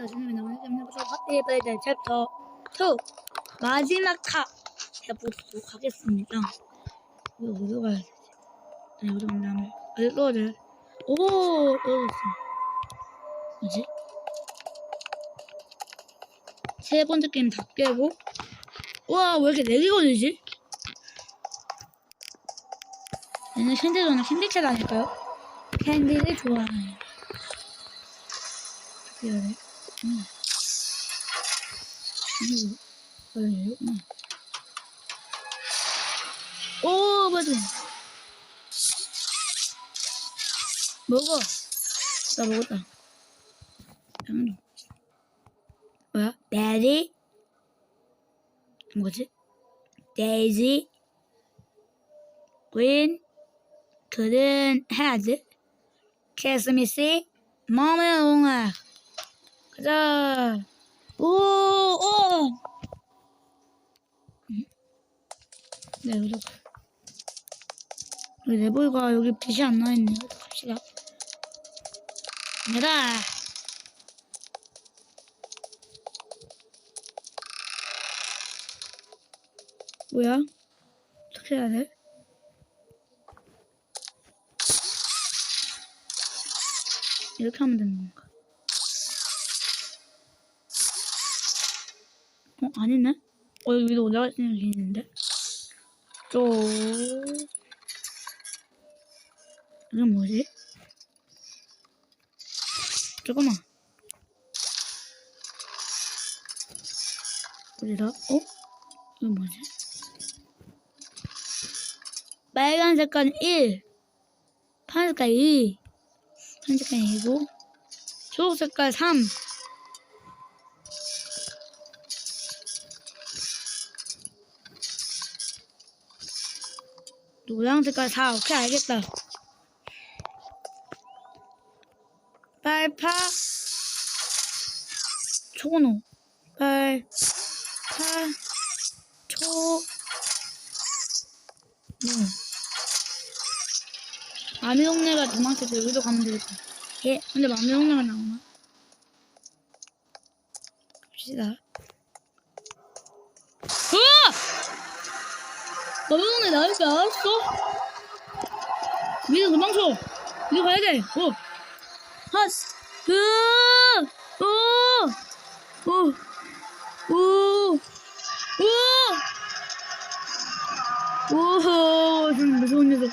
나중에 나오는 점에서 하피바이드 챕터 2 마지막 탑 해보도록 하겠습니다. 이거 어디로 가야 되지? 아니 어디 간 다음에 떨어져? 오 떨어졌어. 뭐지? 세 번째 게임 다 깨고 와 왜 이렇게 내리 걸리지? 얘는 캔디전은 캔디캣 아닐까요? 캔디를 좋아해요. 어떻 게 해야 돼? 음. 이거 뭐예요? 음. 오 맞아. 먹어. 나 가자. 오, 오. 음? 네, 여기. 여기 레볼가 여기 빛이 안 나있네요. 갑시다. 가자. 뭐야? 어떻게 해야 돼? 이렇게 하면 되는 건가? 어, 아니네? 어, 여기 위로 올라갈 게 있는데? 또, 이건 뭐지? 잠깐만. 어디다? 어? 이건 뭐지? 빨간 색깔은 1, 파란 색깔 2, 파란 색깔 2고, 초록 색깔 3, 노랑 색깔 4. 오케이, 알겠다. 빨파, 초노, 빨, 파, 초, 음. 마미 동네가 도망쳐서 여기로 가면 되겠다. 예, 근데 마미 동네가 나오나? 갑시다. 나올 줄 알았어? 미리 도망쳐! 이리 가야 돼! 어! 하스! 으! 오! 오! 오! 오! 오! 좀 무서운 녀석.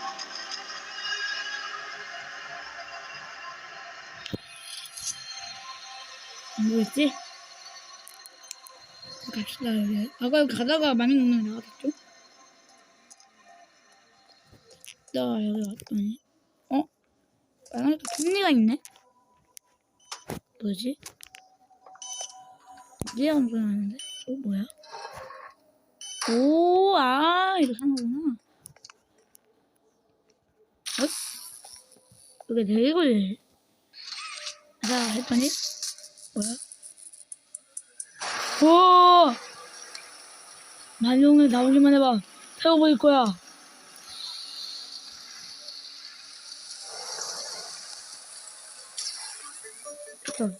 뭐였지? 갑시다. 아까 가다가 많이 먹는 게 나왔겠죠? 나 여기 왔더니, 어? 빨간색 톱니가 있네? 뭐지? 한 소리 나는데? 어, 뭐야? 오, 아, 이거 하는구나. 어? 이게 내리골. 자, 했더니, 뭐야? 오! 만용을 나오기만 해봐. 태워버릴 거야. 됐다.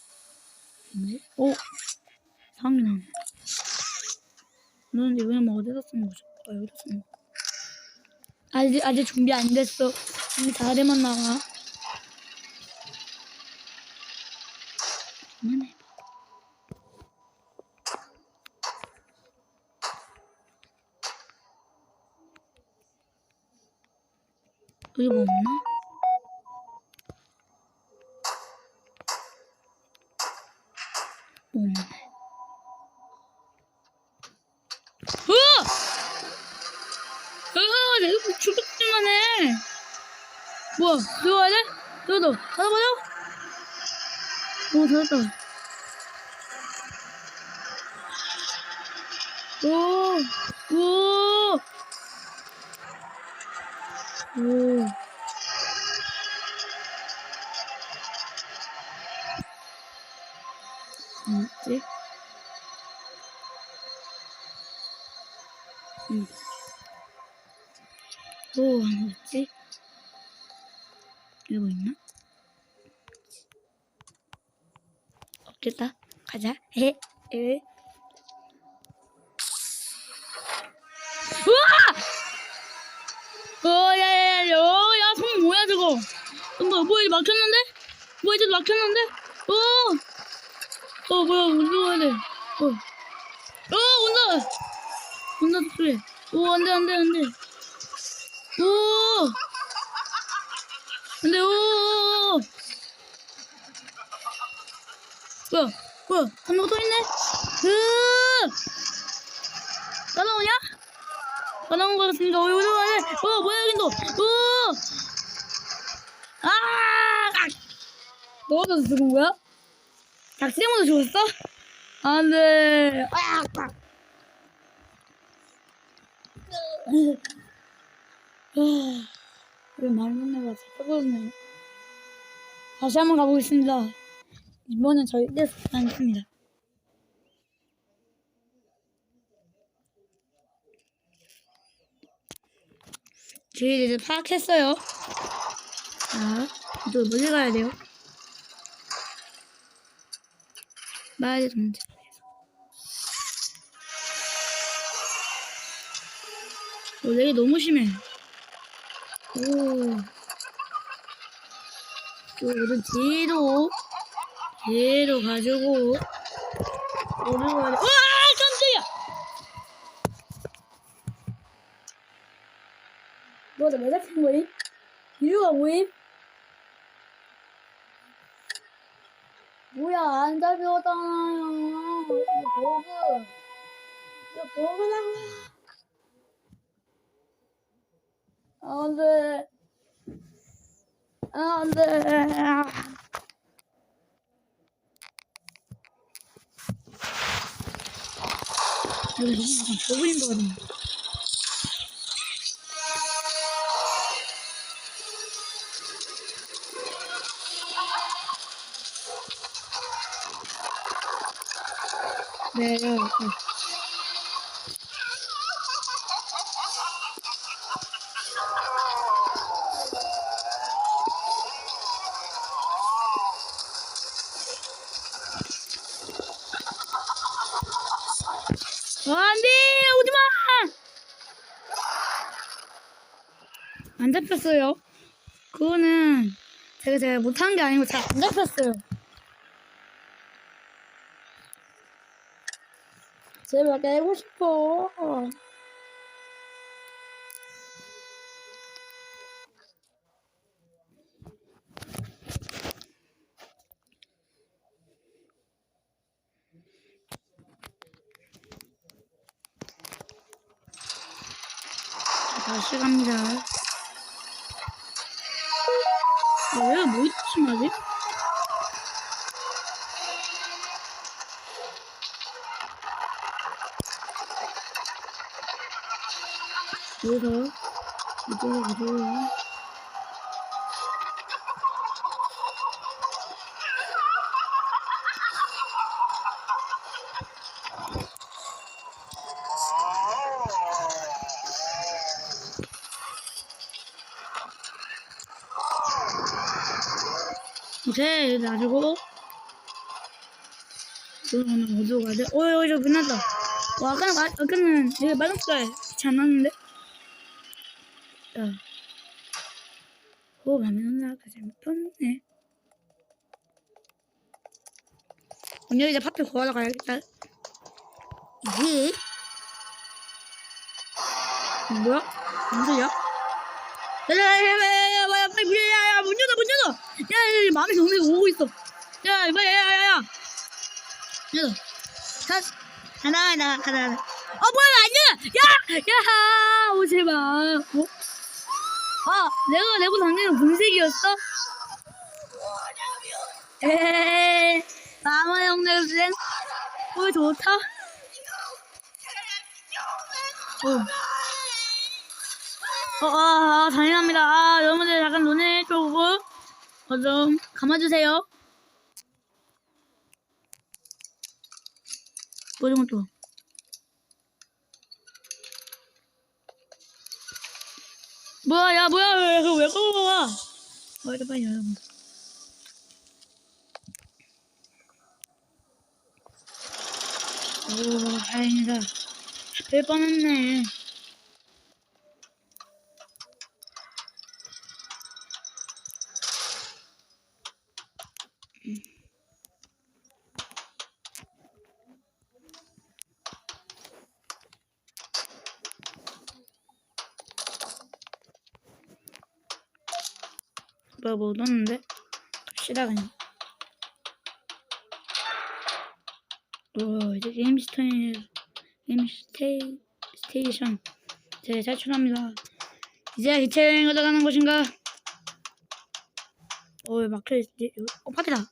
뭐지? 오! 상이 나네. 너는 이번에 뭐 어디서 쓴 거죠? 아, 여기서 쓴 거. 아직, 아직 준비 안 됐어. 준비 다 되면 나와. 그만해. 여기 뭐 없나? 죽었지만 해. 뭐야, 들어가야 돼? 들어도, 닫아봐요? 오, 닫았다. 오, 오, 오. 뭐지? 응. 오, 뭐지? 이거 있나? 없겠다. 가자. 에, 에. 우와! 어, 야, 야, 야, 어, 야, 손 뭐야, 저거? 어, 뭐야, 뭐야, 이제 막혔는데? 뭐야, 이제 막혔는데? 어! 어, 뭐야, 운동해야 돼. 어. 어, 온다! 온다, 소리. 오, 안 돼, 안 돼, 안 돼. 오! 안 돼, 오! 뭐야, 뭐야, 한명또 있네? 으! 따라오냐? 따라온 거 같습니다. 어, 여기 와야 돼. 어, 뭐야, 여긴 또. 어! 아! 아! 너도 죽은 거야? 닭시모도 죽었어? 안 돼. 아! 아! 왜 말을 못내가 잡혀버렸네. 다시 한번 가보겠습니다. 이번엔 절대 쓰지 않습니다. 저희 이제 파악했어요. 자, 또 멀리 가야 돼요. 말이 문제. 오, 렉이 너무 심해. 오. 오른 뒤로, 뒤로 가지고, 오른 가지 와! 깜짝이야! 너나 왜 잡힌 거임? 이유가 뭐임? 뭐야, 안 잡혀잖아요. 버그. 이거 버그라고. 안 돼. 안 돼. 여기 잡혔어요. 그거는 제가 제가 못한 게 아니고 잘 안 잡혔어요. 제발 깨고 싶어. 다시 갑니다. 아, 왜, 뭐 말지? 여기서, 이쪽으로 가져요. 오케이, 놔주고. 하나 어디로 가야 돼? 어, 여기 저 끝났다. 와, 아까는, 마, 아까는 되게 빨간색깔 빛이 안 났는데? 자. 오, 맘에 넣나? 아까 잘못 떴네. 언니 이제 파피 구하러 가야겠다. 이게? 뭐야? 무슨 소리야? 야야야야야야 뭐야 빨리 문 야야 문 열어 문 열어 야야 마음에 너무 오고 있어 야 빨리 야야야야 열어 자 하나 하나 하나 하나 어 뭐야 안 열어 야야 오 제발 어? 아 내가 내고 당기는 분색이었어? 에이 마마 형네생 오 좋다 어. 어, 아, 아, 잔인합니다. 아, 여러분들 약간 눈에 조금, 어, 좀, 감아주세요. 뭐 이런 것도. 뭐야, 야, 뭐야, 왜, 그거 왜 끌고 와? 어, 일단 빨리 열어본다. 오, 다행이다. 될 뻔했네. 뭐야, 뭐 넣었는데? 갑시다, 그냥. 오, 이제 게임 스테이, 게임 스테이, 스테이션. 이제 탈출합니다. 이제 기차 여행을 나가는 곳인가? 어, 왜 막혀있지? 어, 밖이다.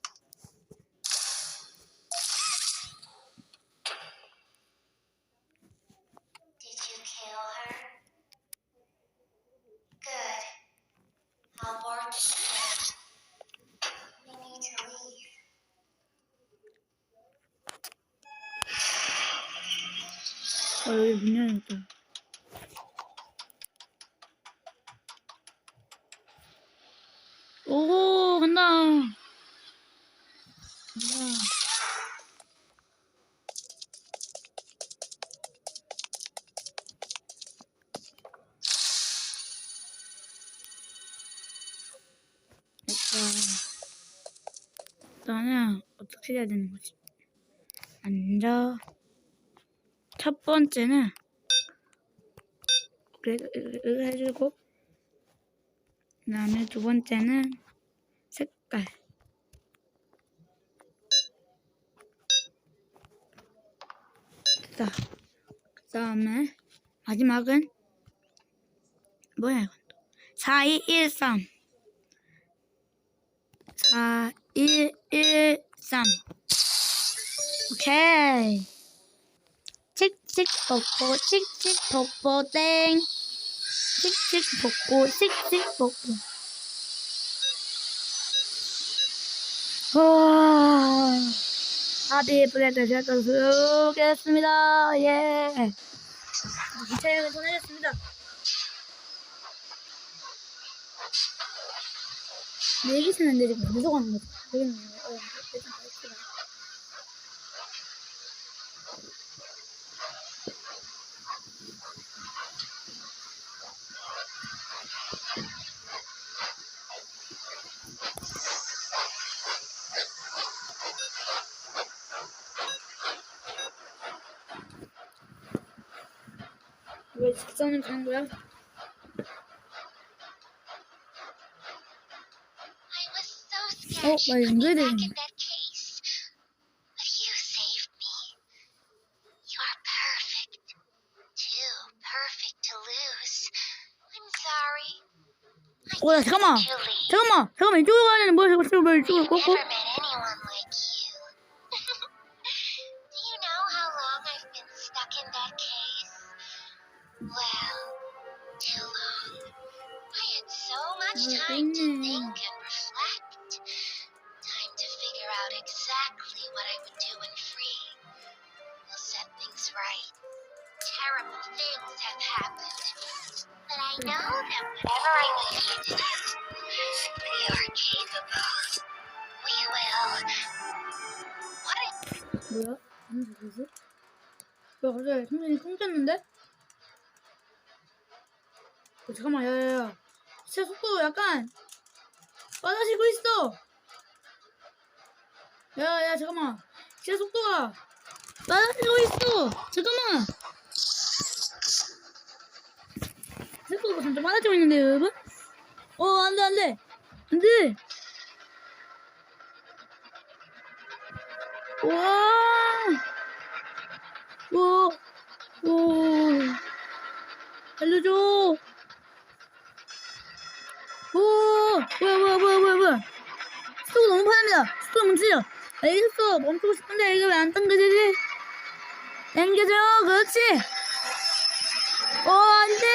어, 여기 문 열렸다. 오, 간다. 간다. 나는 어떻게 해야 되는 거지? 앉아. 첫 번째는 그래 이거 해주고 그 다음에 두 번째는 색깔. 됐다. 그 다음에 마지막은 뭐야 이건 또? 4, 2, 뽀뽀 칙칙 뽀뽀 땡. 칙칙 뽀뽀 칙칙 뽀뽀 와 하비 셔터 수고했습니다. 예. 여행을 보내겠습니다. 내기 쓰는데 지금 어디서 가는 거지? 모르겠네요 어, 일단 가겠습니다. and well. So oh, my goodness. Well, come on. Come on. Come on. Do it. the it. Do it. Do it. Do it. Do. much Oh, time to goodness. think and reflect. Time to figure out exactly what I would do when free. We'll set things right. Terrible things have happened. But I know that whatever I need you to do, we are capable. We will. What a 뭐야? 무슨 소리지? 야, 갑자기 성진이 콩졌는데? 어, 잠깐만, 야, 야, 야. 진짜 속도 약간 빨라지고 있어. 야, 야, 잠깐만. 진짜 속도가 빨라지고 있어. 잠깐만. 속도가 점점 빨라지고 있는데, 여러분? 어, 안 돼, 안 돼. 안 돼. 와! 오! 오! 알려줘! 뭐야, 뭐야, 뭐야, 뭐야, 뭐야! 속도 너무 빠릅니다! 속도 멈추죠! 알겠어! 멈추고 싶은데 이게 왜 안 당겨지지? 당겨져! 그렇지! 어, 안 돼!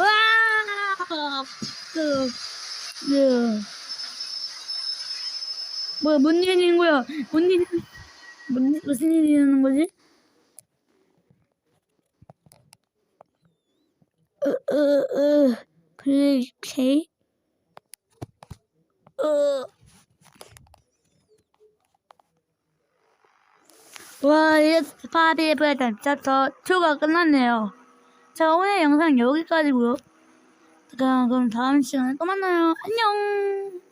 와! 그, 그. 뭐야, 뭔 있는 거야? 뭔 일이, 뭔, 무슨 일이 있는 거지? 으, 글케이 으. 와, 이래서 파비브의 단차터 투가 끝났네요. 자, 오늘 영상 여기까지고요 그럼, 그럼 다음 시간에 또 만나요. 안녕!